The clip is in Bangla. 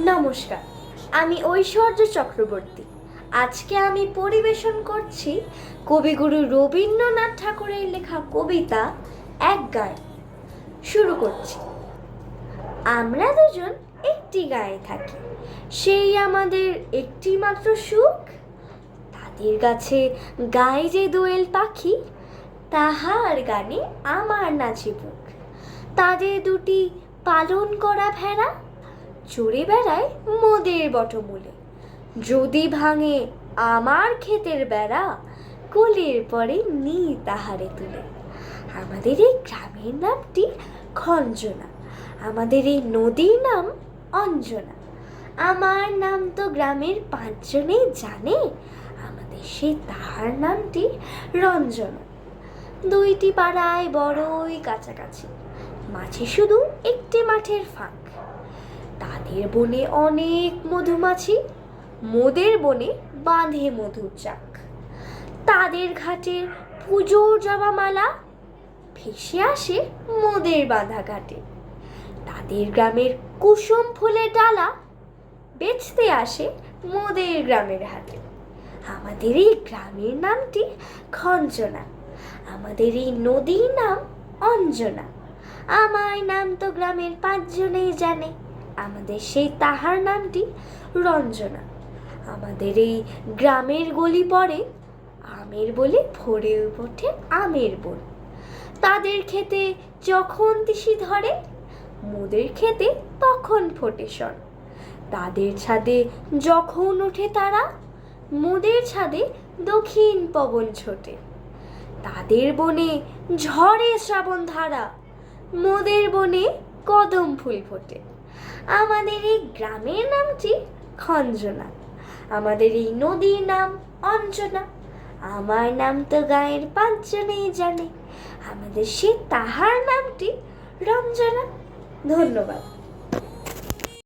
নমস্কার, আমি ঐশ্বর্য চক্রবর্তী। আজকে আমি পরিবেশন করছি কবিগুরু রবীন্দ্রনাথ ঠাকুরের লেখা কবিতা, এক গায়ে। শুরু করছি। আমরা দুজন একটি গায়ে থাকি। সেই আমাদের একটি মাত্র সুখ, তাদের কাছে গায়ে যে দোয়েল পাখি, তাহার গানে আমার নাচে বুক। তাদের দুটি পালন করা ভেড়া চড়ে বেড়ায় মোদের বটমূলে। যদি ভাঙে আমার ক্ষেতের বেড়া, কোলের পরে নি তাহারে তুলে। আমাদের এই গ্রামের নামটি খঞ্জনা, আমাদের এই নদীর নাম অঞ্জনা। আমার নাম তো গ্রামের পাঁচজনেই জানে, আমাদের সেই তাহার নামটি রঞ্জনা। দুইটি পাড়ায় বড়ই কাছাকাছি। মাঝে শুধু একটি মাঠের ফাঁক। তাদের বনে অনেক মধুমাছি মোদের বনে বাঁধে মধুর চাক। তাদের ঘাটে পুজোর জবা মালা, ভেসে আসে মোদের বাঁধা ঘাটে। তাদের গ্রামের কুসুম ফুলের ডালা, বেচতে আসে মোদের গ্রামের হাটে। আমাদের এই গ্রামের নামটি খঞ্জনা আমাদের এই নদীর নাম অঞ্জনা। আমার নাম তো গ্রামের পাঁচজনেই জানে। আমাদের সেই তাহার নামটি রঞ্জনা। আমাদের এই গ্রামের গলি পড়ে আমের বলে ভরে ওঠে আমের বন। তাদের খেতে যখন তিসি ধরে, মোদের খেতে তখন ফোটে সর তাদের ছাদে যখন ওঠে তারা, মোদের ছাদে দক্ষিণ পবন ছোটে। তাদের বনে ঝড়ে শ্রাবণ ধারা মোদের বনে কদম ফুল ফোটে। আমাদের এই গ্রামের নামটি খঞ্জনা। আমাদের এই নদীর নাম অঞ্জনা। আমার নাম তো গায়ের পাঁচজনেই জানে। আমাদের সে তাহার নামটি রঞ্জনা। ধন্যবাদ।